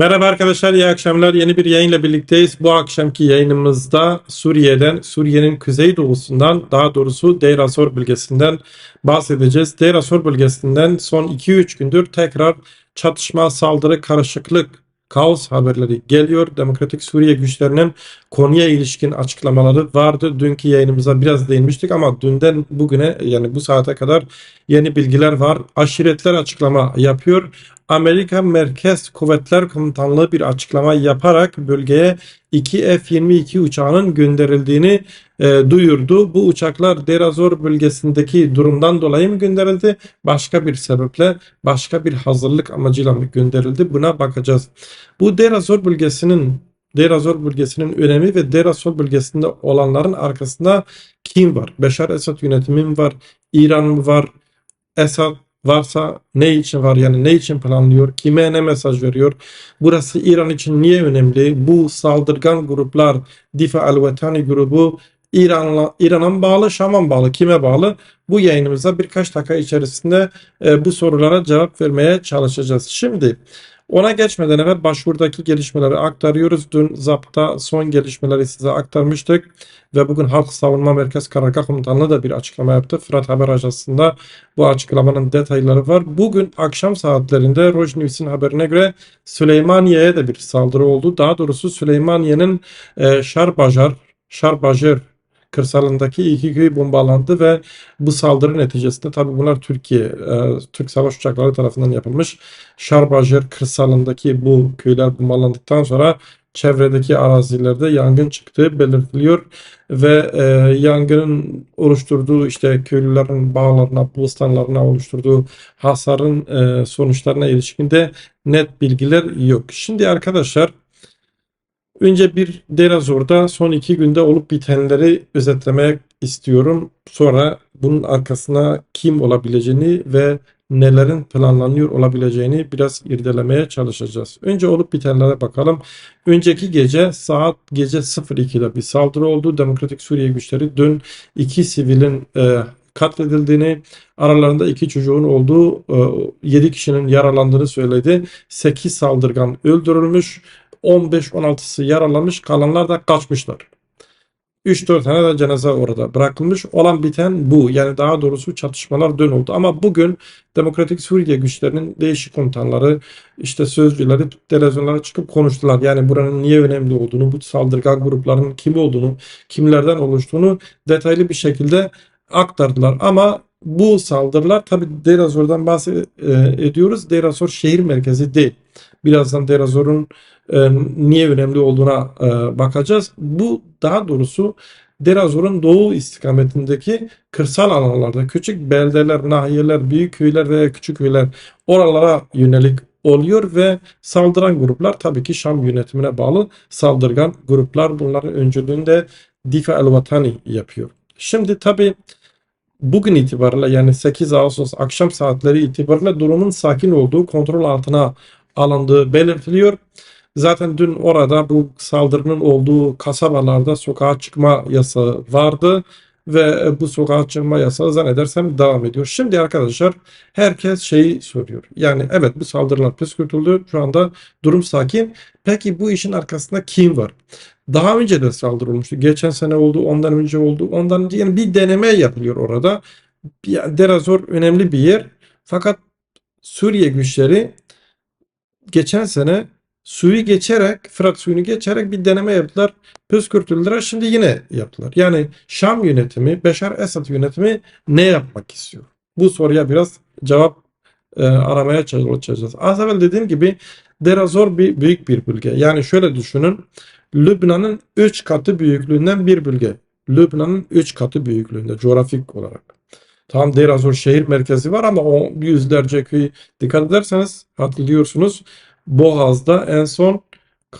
Merhaba arkadaşlar, iyi akşamlar. Yeni bir yayınla birlikteyiz. Bu akşamki yayınımızda Suriye'den, Suriye'nin kuzeydoğusundan, daha doğrusu Deir Azor bölgesinden bahsedeceğiz. Deir Azor bölgesinden son 2-3 gündür tekrar çatışma, saldırı, karışıklık, kaos haberleri geliyor. Demokratik Suriye güçlerinin konuya ilişkin açıklamaları vardı. Dünkü yayınımıza biraz değinmiştik ama dünden bugüne yani bu saate kadar yeni bilgiler var. Aşiretler açıklama yapıyor. Amerika Merkez Kuvvetler Komutanlığı bir açıklama yaparak bölgeye 2 F-22 uçağının gönderildiğini e, duyurdu. Bu uçaklar Derazor bölgesindeki durumdan dolayı mı gönderildi? Başka bir sebeple, başka bir hazırlık amacıyla mı gönderildi? Buna bakacağız. Bu Derazor bölgesinin Derazor bölgesinin önemi ve Derazor bölgesinde olanların arkasında kim var? Beşar Esad yönetimi mi var? İran var? Esad varsa ne için var yani ne için planlıyor, kime ne mesaj veriyor, burası İran için niye önemli, bu saldırgan gruplar, Difa el-Vetani grubu İran'a mı bağlı, Şam'a bağlı, kime bağlı? Bu yayınımızda birkaç dakika içerisinde e, bu sorulara cevap vermeye çalışacağız. Şimdi ona geçmeden evvel başvurdaki gelişmeleri aktarıyoruz. Dün ZAP'ta son gelişmeleri size aktarmıştık ve bugün Halk Savunma Merkez Karargah Komutanlığı da bir açıklama yaptı. Fırat Haber Ajansı'nda bu açıklamanın detayları var. Bugün akşam saatlerinde Rojnivs'in haberine göre Süleymaniye'ye de bir saldırı oldu. Daha doğrusu Süleymaniye'nin e, Şarbajar, Şarbajer kırsalındaki iki köy bombalandı ve bu saldırı neticesinde tabii bunlar Türkiye, e, Türk savaş uçakları tarafından yapılmış. Şarbajer kırsalındaki bu köyler bombalandıktan sonra çevredeki arazilerde yangın çıktığı belirtiliyor ve e, yangının oluşturduğu işte köylülerin bağlarına, bostanlarına oluşturduğu hasarın e, sonuçlarına ilişkin de net bilgiler yok. Şimdi arkadaşlar Önce bir Derazor'da son iki günde olup bitenleri özetlemek istiyorum. Sonra bunun arkasına kim olabileceğini ve nelerin planlanıyor olabileceğini biraz irdelemeye çalışacağız. Önce olup bitenlere bakalım. Önceki gece saat gece 02'de bir saldırı oldu. Demokratik Suriye güçleri dün iki sivilin e, katledildiğini, aralarında iki çocuğun olduğu, e, 7 kişinin yaralandığını söyledi. 8 saldırgan öldürülmüş. 15-16'sı yaralanmış, kalanlar da kaçmışlar. 3-4 tane de cenaze orada bırakılmış. Olan biten bu. Yani daha doğrusu çatışmalar dün oldu. Ama bugün Demokratik Suriye güçlerinin değişik komutanları, işte sözcüleri televizyonlara çıkıp konuştular. Yani buranın niye önemli olduğunu, bu saldırgan grupların kim olduğunu, kimlerden oluştuğunu detaylı bir şekilde aktardılar. Ama bu saldırılar tabi Derazor'dan bahsediyoruz. Derazor şehir merkezi değil. Birazdan Derazor'un e, niye önemli olduğuna e, bakacağız. Bu daha doğrusu Derazor'un doğu istikametindeki kırsal alanlarda küçük beldeler, nahiyeler, büyük köyler veya küçük köyler oralara yönelik oluyor ve saldıran gruplar tabii ki Şam yönetimine bağlı saldırgan gruplar bunların öncülüğünde Difa el-Vatani yapıyor. Şimdi tabii bugün itibariyle yani 8 Ağustos akşam saatleri itibariyle durumun sakin olduğu kontrol altına alındığı belirtiliyor. Zaten dün orada bu saldırının olduğu kasabalarda sokağa çıkma yasağı vardı ve bu sokağa çıkma yasağı zannedersem devam ediyor. Şimdi arkadaşlar herkes şeyi soruyor. Yani evet bu saldırılar püskürtüldü. Şu anda durum sakin. Peki bu işin arkasında kim var? Daha önce de saldırı olmuştu. Geçen sene oldu, ondan önce oldu. Ondan önce yani bir deneme yapılıyor orada. Derazor önemli bir yer. Fakat Suriye güçleri geçen sene suyu geçerek, Fırat suyunu geçerek bir deneme yaptılar. Püskürtüldüler. Şimdi yine yaptılar. Yani Şam yönetimi, Beşar Esad yönetimi ne yapmak istiyor? Bu soruya biraz cevap e, aramaya çalışacağız. Az evvel dediğim gibi Derazor bir büyük bir bölge. Yani şöyle düşünün. Lübnan'ın 3 katı büyüklüğünden bir bölge. Lübnan'ın 3 katı büyüklüğünde coğrafik olarak. Tam Derazor şehir merkezi var ama o yüzlerce köy dikkat ederseniz hatırlıyorsunuz. Boğaz'da en son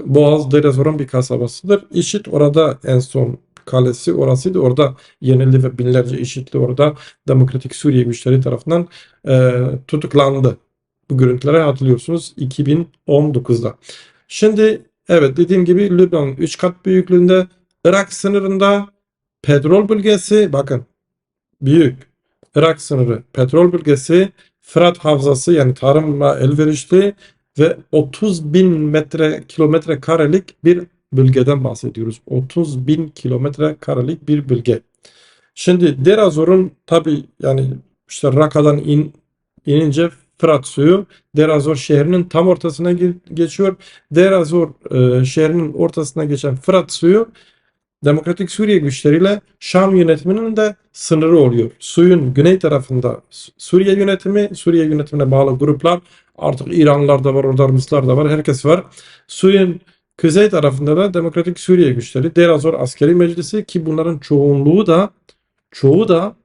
Boğaz Derazor'un bir kasabasıdır. İşit orada en son kalesi orasıydı. Orada yenildi ve binlerce IŞİD'li orada Demokratik Suriye güçleri tarafından e, tutuklandı. Bu görüntüleri hatırlıyorsunuz 2019'da. Şimdi evet dediğim gibi Lübnan 3 kat büyüklüğünde Irak sınırında petrol bölgesi bakın büyük Irak sınırı petrol bölgesi Fırat Havzası yani tarıma elverişli ve 30 bin metre kilometre karelik bir bölgeden bahsediyoruz. 30 bin kilometre karelik bir bölge. Şimdi Derazor'un tabi yani işte Raka'dan in, inince Fırat suyu Derazor şehrinin tam ortasına ge- geçiyor. Derazor e, şehrinin ortasına geçen Fırat suyu Demokratik Suriye güçleriyle Şam yönetiminin de sınırı oluyor. Suyun güney tarafında Su- Suriye yönetimi, Suriye yönetimine bağlı gruplar, artık İranlılar da var, orada Ruslar da var, herkes var. Suyun kuzey tarafında da Demokratik Suriye güçleri, Derazor Askeri Meclisi ki bunların çoğunluğu da çoğu da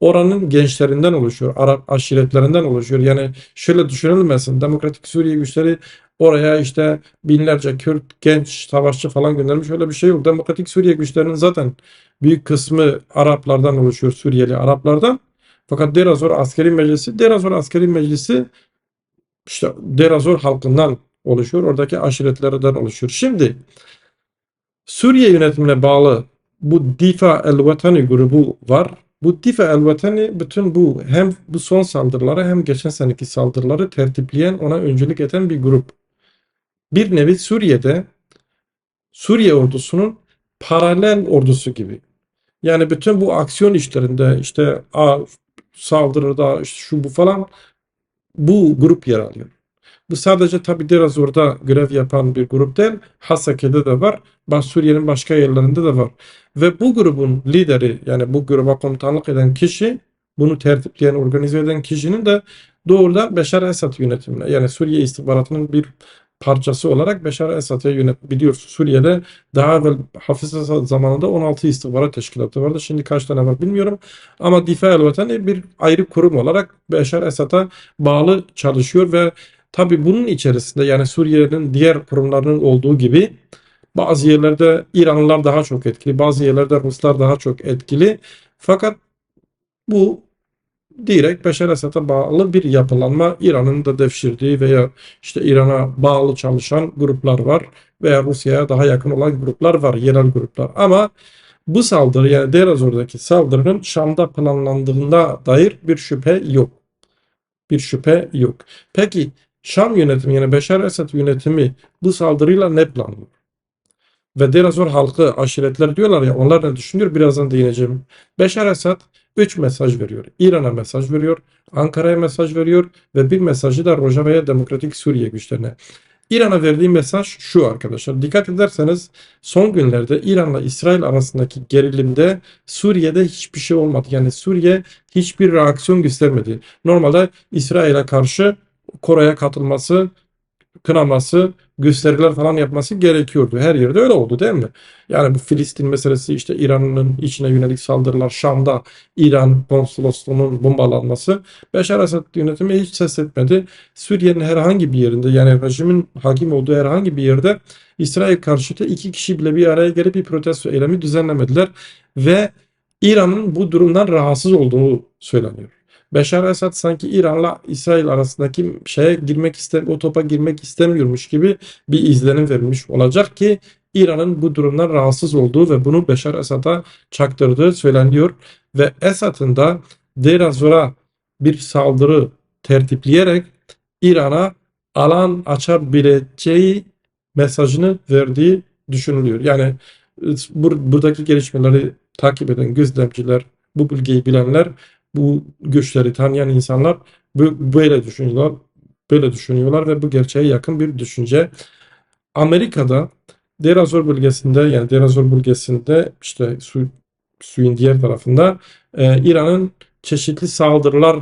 oranın gençlerinden oluşuyor. Arap aşiretlerinden oluşuyor. Yani şöyle düşünülmesin. Demokratik Suriye güçleri oraya işte binlerce Kürt genç savaşçı falan göndermiş. Öyle bir şey yok. Demokratik Suriye güçlerinin zaten büyük kısmı Araplardan oluşuyor. Suriyeli Araplardan. Fakat Derazor Askeri Meclisi, Derazor Askeri Meclisi işte Derazor halkından oluşuyor. Oradaki aşiretlerden oluşuyor. Şimdi Suriye yönetimine bağlı bu Difa el-Vatani grubu var. Bu Difa el-Vatani bütün bu hem bu son saldırıları hem geçen seneki saldırıları tertipleyen ona öncülük eden bir grup. Bir nevi Suriye'de Suriye ordusunun paralel ordusu gibi. Yani bütün bu aksiyon işlerinde işte a, saldırıda şu bu falan bu grup yer alıyor. Bu sadece tabi Derazor'da görev yapan bir grup değil. Hasake'de de var. Suriye'nin başka yerlerinde de var. Ve bu grubun lideri yani bu gruba komutanlık eden kişi bunu tertipleyen, organize eden kişinin de doğrudan Beşar Esad yönetimine yani Suriye istihbaratının bir parçası olarak Beşar Esad'a yönet biliyorsun Suriye'de daha evvel Hafız Esad zamanında 16 istihbarat teşkilatı vardı. Şimdi kaç tane var bilmiyorum. Ama Difa el bir ayrı kurum olarak Beşar Esad'a bağlı çalışıyor ve tabi bunun içerisinde yani Suriye'nin diğer kurumlarının olduğu gibi bazı yerlerde İranlılar daha çok etkili, bazı yerlerde Ruslar daha çok etkili. Fakat bu direkt Beşar Esad'a bağlı bir yapılanma İran'ın da devşirdiği veya işte İran'a bağlı çalışan gruplar var veya Rusya'ya daha yakın olan gruplar var, yerel gruplar. Ama bu saldırı yani Derazor'daki saldırının Şam'da planlandığına dair bir şüphe yok. Bir şüphe yok. Peki Şam yönetimi yani Beşar Esad yönetimi bu saldırıyla ne planlıyor? Ve Derazor halkı, aşiretler diyorlar ya onlar ne düşünüyor? Birazdan değineceğim. Beşar Esad 3 mesaj veriyor. İran'a mesaj veriyor, Ankara'ya mesaj veriyor ve bir mesajı da Rojava'ya Demokratik Suriye güçlerine. İran'a verdiği mesaj şu arkadaşlar. Dikkat ederseniz son günlerde İran'la İsrail arasındaki gerilimde Suriye'de hiçbir şey olmadı. Yani Suriye hiçbir reaksiyon göstermedi. Normalde İsrail'e karşı Kore'ye katılması, kınaması, gösteriler falan yapması gerekiyordu. Her yerde öyle oldu değil mi? Yani bu Filistin meselesi işte İran'ın içine yönelik saldırılar, Şam'da İran konsolosluğunun bombalanması. Beşar Esad yönetimi hiç ses etmedi. Suriye'nin herhangi bir yerinde yani rejimin hakim olduğu herhangi bir yerde İsrail karşıtı iki kişi bile bir araya gelip bir protesto eylemi düzenlemediler ve İran'ın bu durumdan rahatsız olduğu söyleniyor. Beşar Esad sanki İran'la İsrail arasındaki şeye girmek istem o topa girmek istemiyormuş gibi bir izlenim verilmiş olacak ki İran'ın bu durumdan rahatsız olduğu ve bunu Beşar Esad'a çaktırdığı söyleniyor ve Esad'ın da Deir bir saldırı tertipleyerek İran'a alan açabileceği mesajını verdiği düşünülüyor. Yani bur- buradaki gelişmeleri takip eden gözlemciler, bu bölgeyi bilenler bu güçleri tanıyan insanlar böyle düşünüyorlar. Böyle düşünüyorlar ve bu gerçeğe yakın bir düşünce. Amerika'da Deir ez-Zor bölgesinde yani Deir ez-Zor bölgesinde işte su, suyun diğer tarafında e, İran'ın çeşitli saldırılar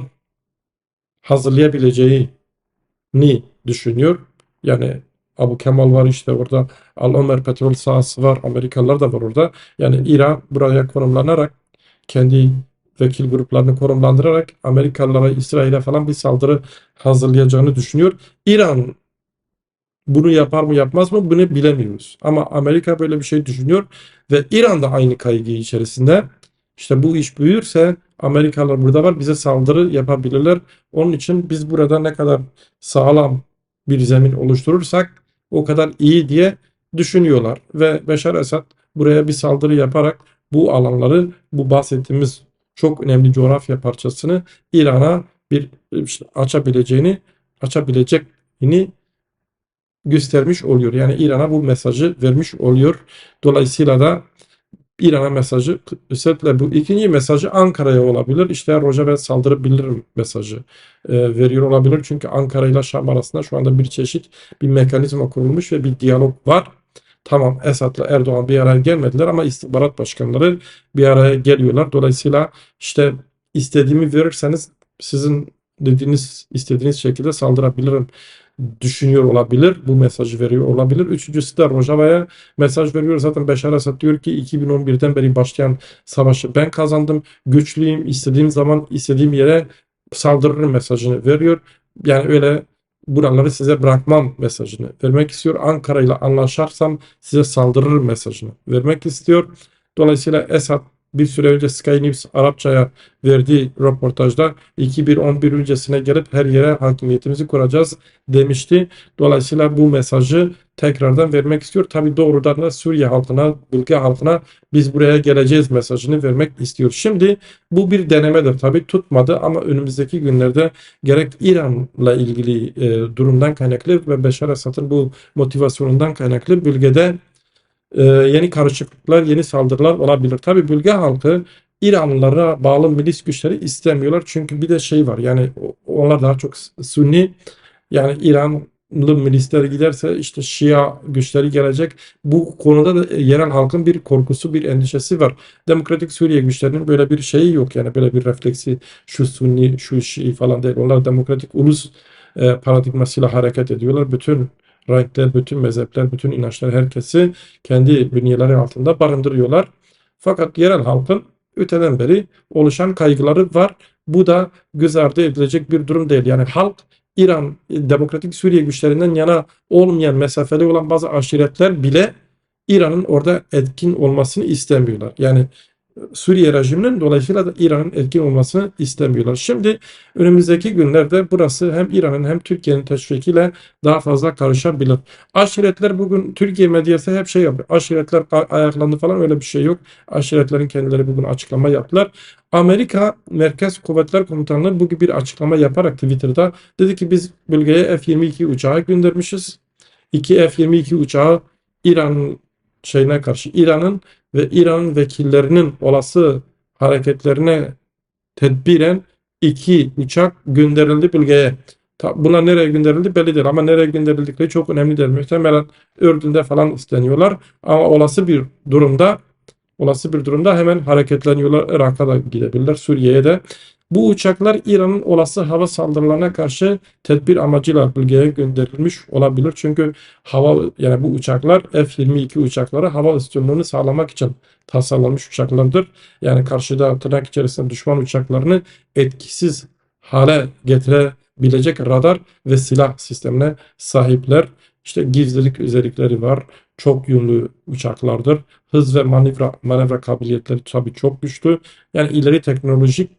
hazırlayabileceğini düşünüyor. Yani Abu Kemal var işte orada Al Omer petrol sahası var. Amerikalılar da var orada. Yani İran buraya konumlanarak kendi vekil gruplarını konumlandırarak Amerikalılara, İsrail'e falan bir saldırı hazırlayacağını düşünüyor. İran bunu yapar mı yapmaz mı bunu bilemiyoruz. Ama Amerika böyle bir şey düşünüyor ve İran da aynı kaygı içerisinde. İşte bu iş büyürse Amerikalılar burada var bize saldırı yapabilirler. Onun için biz burada ne kadar sağlam bir zemin oluşturursak o kadar iyi diye düşünüyorlar. Ve Beşar Esad buraya bir saldırı yaparak bu alanları bu bahsettiğimiz çok önemli coğrafya parçasını İran'a bir açabileceğini açabilecek ini göstermiş oluyor. Yani İran'a bu mesajı vermiş oluyor. Dolayısıyla da İran'a mesajı özetle bu ikinci mesajı Ankara'ya olabilir. İşte Rojava saldırabilirim mesajı e, veriyor olabilir. Çünkü Ankara ile Şam arasında şu anda bir çeşit bir mekanizma kurulmuş ve bir diyalog var. Tamam Esad'la Erdoğan bir araya gelmediler ama istihbarat başkanları bir araya geliyorlar. Dolayısıyla işte istediğimi verirseniz sizin dediğiniz istediğiniz şekilde saldırabilirim düşünüyor olabilir. Bu mesajı veriyor olabilir. Üçüncüsü de Rojava'ya mesaj veriyor. Zaten Beşar Esad diyor ki 2011'den beri başlayan savaşı ben kazandım. Güçlüyüm. istediğim zaman istediğim yere saldırırım mesajını veriyor. Yani öyle buraları size bırakmam mesajını vermek istiyor. Ankara ile anlaşarsam size saldırırım mesajını vermek istiyor. Dolayısıyla Esad bir süre önce Sky News Arapçaya verdiği röportajda 2011 öncesine gelip her yere hakimiyetimizi kuracağız demişti. Dolayısıyla bu mesajı tekrardan vermek istiyor. Tabi doğrudan da Suriye halkına, bölge halkına biz buraya geleceğiz mesajını vermek istiyor. Şimdi bu bir denemedir. Tabi tutmadı ama önümüzdeki günlerde gerek İran'la ilgili e, durumdan kaynaklı ve Beşar Esad'ın bu motivasyonundan kaynaklı bölgede yeni karışıklıklar, yeni saldırılar olabilir. Tabi bölge halkı İranlılara bağlı milis güçleri istemiyorlar. Çünkü bir de şey var yani onlar daha çok Sunni yani İranlı milisler giderse işte Şia güçleri gelecek. Bu konuda da yerel halkın bir korkusu, bir endişesi var. Demokratik Suriye güçlerinin böyle bir şeyi yok. Yani böyle bir refleksi şu Sunni, şu Şii falan değil. Onlar demokratik ulus e, paradigmasıyla hareket ediyorlar. Bütün renkler, bütün mezhepler, bütün inançlar herkesi kendi bünyeleri altında barındırıyorlar. Fakat yerel halkın öteden beri oluşan kaygıları var. Bu da göz ardı edilecek bir durum değil. Yani halk İran Demokratik Suriye güçlerinden yana olmayan mesafeli olan bazı aşiretler bile İran'ın orada etkin olmasını istemiyorlar. Yani Suriye rejiminin dolayısıyla da İran'ın etkin olmasını istemiyorlar. Şimdi önümüzdeki günlerde burası hem İran'ın hem Türkiye'nin teşvikiyle daha fazla karışabilir. Aşiretler bugün Türkiye medyası hep şey yapıyor. Aşiretler ayaklandı falan öyle bir şey yok. Aşiretlerin kendileri bugün açıklama yaptılar. Amerika Merkez Kuvvetler Komutanlığı bugün bir açıklama yaparak Twitter'da dedi ki biz bölgeye F-22 uçağı göndermişiz. İki F-22 uçağı İran şeyine karşı İran'ın ve İran vekillerinin olası hareketlerine tedbiren iki uçak gönderildi bölgeye. Bunlar nereye gönderildi belli değil ama nereye gönderildikleri çok önemli değil. Muhtemelen Ürdün'de falan isteniyorlar ama olası bir durumda olası bir durumda hemen hareketleniyorlar. Irak'a da gidebilirler, Suriye'ye de. Bu uçaklar İran'ın olası hava saldırılarına karşı tedbir amacıyla bölgeye gönderilmiş olabilir. Çünkü hava yani bu uçaklar F-22 uçakları hava üstünlüğünü sağlamak için tasarlanmış uçaklardır. Yani karşıda tırnak içerisinde düşman uçaklarını etkisiz hale getirebilecek radar ve silah sistemine sahipler. İşte gizlilik özellikleri var. Çok yönlü uçaklardır. Hız ve manevra, manevra kabiliyetleri tabii çok güçlü. Yani ileri teknolojik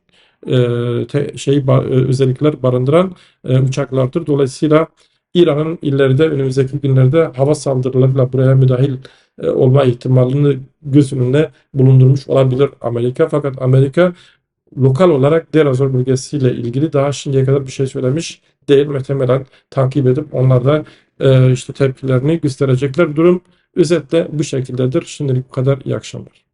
e, şey e, özellikler barındıran e, uçaklardır. Dolayısıyla İran'ın ileride önümüzdeki günlerde hava saldırılarıyla buraya müdahil e, olma ihtimalini göz önünde bulundurmuş olabilir Amerika. Fakat Amerika lokal olarak Derazor bölgesiyle ilgili daha şimdiye kadar bir şey söylemiş değil. Muhtemelen takip edip onlar da e, işte tepkilerini gösterecekler. Durum özetle bu şekildedir. Şimdilik bu kadar. İyi akşamlar.